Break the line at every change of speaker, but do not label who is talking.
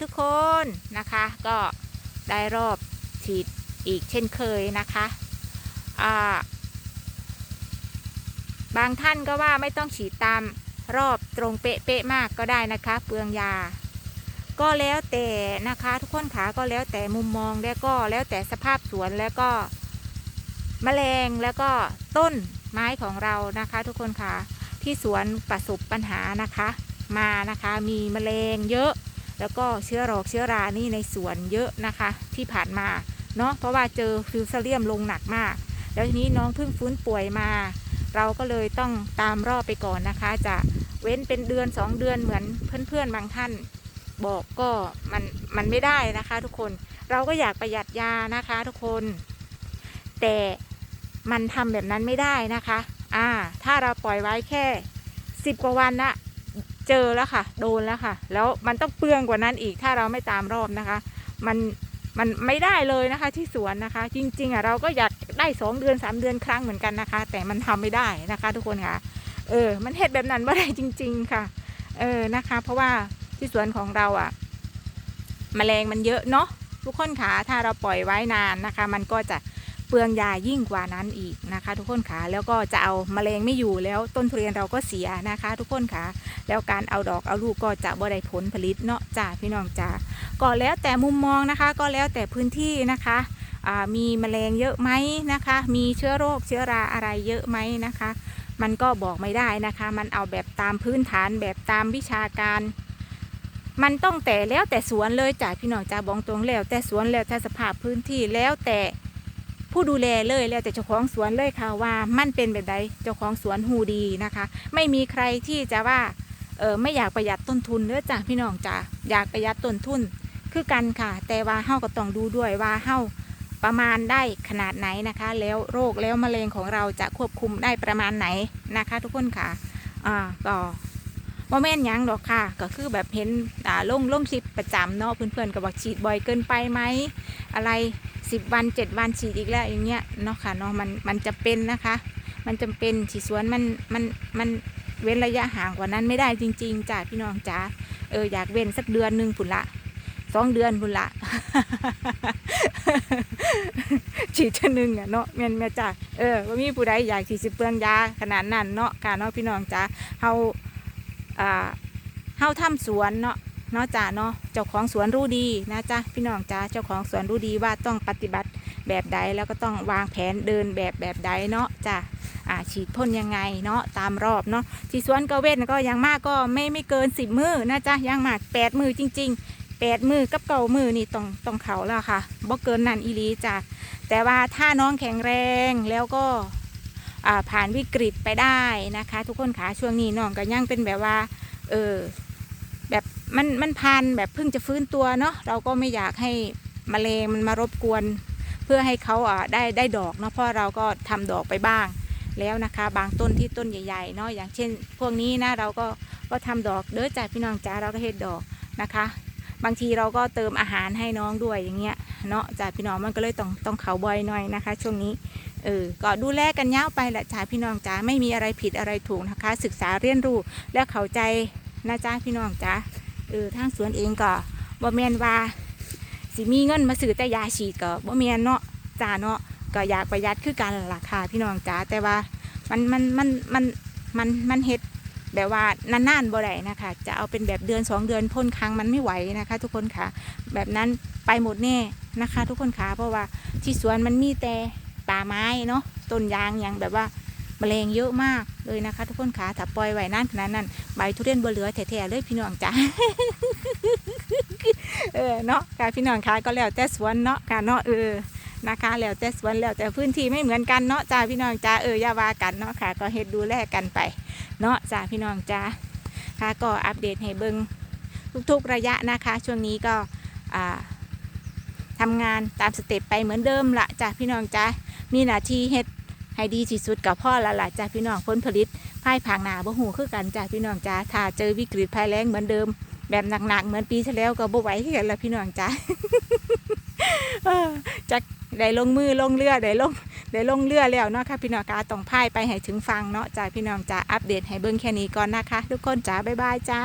ทุกคนนะคะ ก็ได้รอบฉีดอีกเช่นเคยนะคะาบางท่านก็ว่าไม่ต้องฉีดตามรอบตรงเป๊ะๆมากก็ได้นะคะ เปลืองยา ก็แล้วแต่นะคะทุกคนขาก็แล้วแต่มุมมองแล้วก็แล้วแต่สภาพสวนแล้วก็แมลงแล้วก็ต้นไม้ของเรานะคะ ทุกคนค่ะที่สวนประสบปัญหานะคะ มานะคะมีแมลงเยอะ แล้วก็เชื้อโรคเชื้อรานี่ในสวนเยอะนะคะที่ผ่านมาเนาะเพราะว่าเจอฟิวเซเลียมลงหนักมาก แล้วทีนี้น้องเพิ่งฟื้นป่วยมา เราก็เลยต้องตามรอบไปก่อนนะคะ จะเว้นเป็นเดือน 2 เดือนเหมือนเพื่อนๆบางท่าน บอกก็มันมันไม่ได้นะคะ ทุกคนเราก็อยากประหยัดยานะคะ ทุกคน แต่มันทำแบบนั้นไม่ได้นะคะ อ่า ถ้าเราปล่อยไว้แค่สิบกว่าวันนะ เจอแล้วค่ะ โดนแล้วค่ะ แล้วมันต้องเปลืองกว่านั้นอีกถ้าเราไม่ตามรอบนะคะ มันมันไม่ได้เลยนะคะที่สวนนะคะ จริงๆอะเราก็อยากได้สองเดือนสามเดือนครั้งเหมือนกันนะคะ แต่มันทำไม่ได้นะคะ ทุกคนค่ะ เออ มันเห็ดแบบนั้นไม่ได้จริง ๆ ค่ะ เออนะคะ เพราะว่าที่สวนของเราอะแมลงมันเยอะเนาะทุกคนขาถ้าเราปล่อยไว้นานนะคะ มันก็จะ เปลืองยายิ่งกว่านั้นอีกนะคะ ทุกคนขาแล้วก็จะเอาแมลงไม่อยู่แล้วต้นทุเรียนเราก็เสียนะคะ ทุกคนขาแล้วการเอาดอกเอาลูกก็จะบ่ได้ผลผลิตเนาะจ้าพี่น้องจ้าก็แล้วแต่มุมมองนะคะ ก็แล้วแต่พื้นที่นะคะอ่ามีแมลงเยอะไหมนะคะ มีเชื้อโรคเชื้อราอะไรเยอะไหมนะคะ มันก็บอกไม่ได้นะคะ มันเอาแบบตามพื้นฐานแบบตามวิชาการมันต้องแต่แล้วแต่สวนเลยจ้ะพี่น้องจ้าบองตรงแล้วแต่สวนแล้วแต่สภาพพื้นที่แล้วแต่ ผู้ดูแลเลยแล้วแต่เจ้าของสวนเลยค่ะว่ามันเป็นแบบใดเจ้าของสวนหูดีนะคะ ไม่มีใครที่จะว่าเออไม่อยากประหยัดต้นทุนเด้อจ้ะพี่น้องจ้าอยากประหยัดต้นทุนคือกันค่ะ แต่ว่าเฮาก็ต้องดูด้วยว่าเฮาประมาณได้ขนาดไหนนะคะ แล้วโรคแล้วมะเร็งของเราจะควบคุมได้ประมาณไหนนะคะ ทุกคนค่ะอ่าก็ บ่แม่นยังดอกค่ะ ก็คือแบบเห็นอ่าลงลงคลิปประจำเนาะเพื่อนๆก็บอกฉีดบ่อยเกินไปไหมอะไรสิบวันเจ็ดวันฉีดอีกแล้วอย่างเงี้ยเนาะค่ะเนาะมันมันจะเป็นนะคะ มันจำเป็นฉีดสวนมันมันมันเว้นระยะห่างกว่านั้นไม่ได้จริง ๆจ้าพี่น้องจ้าเอออยากเว้นสักเดือนหนึ่งพุ่นละสองเดือนพุ่นละฉีดชนึงอะเนาะแม่นแม่จ้าเออว่ามีผู้ใดอยากฉีดสิเปลืองยาขนาดนั้นเนาะค่ะเนาะพี่น้องจ้าเฮา อ่าเฮาทำสวนเนาะเนาะจ้าเนาะเจ้าของสวนรู้ดีนะจ๊ะพี่น้องจ้าเจ้าของสวนรู้ดีว่าต้องปฏิบัติแบบใดแล้วก็ต้องวางแผนเดินแบบแบบใดเนาะจ้าอ่าฉีดพ่นยังไงเนาะตามรอบเนาะที่สวนก็เว้นก็ยังมากก็ไม่ไม่เกินสิบมือนะจ๊ะยังมากแปดมือจริงๆแปดมือกับเก่ามือนี่ต้องต้องเขาแล้วค่ะบ่เกินนั่นอีลีจ้ะแต่ว่าถ้าน้องแข็งแรงแล้วก็ ผ่านวิกฤตไปได้นะคะ ทุกคนค่ะช่วงนี้น้องก็ยังเป็นแบบว่าเออแบบมันมันพันแบบเพิ่งจะฟื้นตัวเนาะเราก็ไม่อยากให้มะเร็งมันมารบกวน เพื่อให้เขาอ่าได้ได้ดอกเนาะเพราะเราก็ทำดอกไปบ้างแล้วนะคะ บางต้นที่ต้นใหญ่ๆเนาะอย่างเช่น พวกนี้นะเราก็ก็ทำดอกเด้อจ้าพี่น้องจ้าเราก็เฮ็ดดอกนะคะ บางทีเราก็เติมอาหารให้น้องด้วยอย่างเงี้ยเนาะจ้าพี่น้องมันก็เลยต้องต้องเขาบ่อยหน่อยนะคะ ช่วงนี้ เออก็ดูแลกันยาวไปแหละจ้าพี่น้องจ้าไม่มีอะไรผิดอะไรถูกนะคะ ศึกษาเรียนรู้และเข้าใจนะจ้าพี่น้องจ้าเออทางสวนเองก็บ่แมนว่าสิมีเงินมาซื้อแต่ยาฉีดก็บ่แมนเนาะจ้าเนาะก็อยากประหยัดคือกันล่ะค่ะพี่น้องจ้าแต่ว่ามันมันมันมันมันมันเฮ็ดแบบว่านานๆบ่ได้นะคะ จะเอาเป็นแบบเดือนสองเดือนพ่นครั้งมันไม่ไหวนะคะ ทุกคนค่ะ แบบนั้นไปหมดแน่นะคะ ทุกคนค่ะเพราะว่าที่สวนมันมีแต่ ป่าไม้เนาะต้นยางย่างแบบว่าแมลงเยอะมากเลยนะคะ ทุกคนขาถ้าปล่อยไว้นานขนาดนั้นใบทุเรียนบเหลือแท้ๆเลยพี่น้องจ้าเออเนาะค่ะพี่น้องคะก็แล้วแต่สวนเนาะค่ะเนาะเออนะคะแล้วแต่สวนแล้วแต่พื้นที่ไม่เหมือนกันเนาะจ้าพี่น้องจ้าเอออย่าว่ากันเนาะค่ะ ก็เฮ็ดดูแลกันไป เนาะจ้าพี่น้องจ้าค่ะก็อัปเดตให้เบิ่งทุกๆระยะนะคะ ช่วงนี้ก็อ่าทำงานตามสเต็ปไปเหมือนเดิมละจ้ะพี่น้องจ้ะ มีหน้าที่เฮ็ดให้ดีที่สุดกับพ่อละละจ้ะพี่น้องผลผลิตภายผางหนาบ่หูคือกันจ้ะพี่น้องจ้ะถ้าเจอวิกฤตภัยแล้งเหมือนเดิม แบบหนักๆเหมือนปีที่แล้วก็บ่ไหวคือกันละพี่น้องจ้ะเออจักได้ลงมือลงเรือได้ลงได้ลงเรือแล้วเนาะค่ะพี่น้องกาต้องพายไปให้ถึงฟังเนาะจ้ะพี่น้องจ้ะอัปเดตให้เบิ่งแค่นี้ก่อนนะคะ ทุกคนจ้าบ๊ายบายจ้า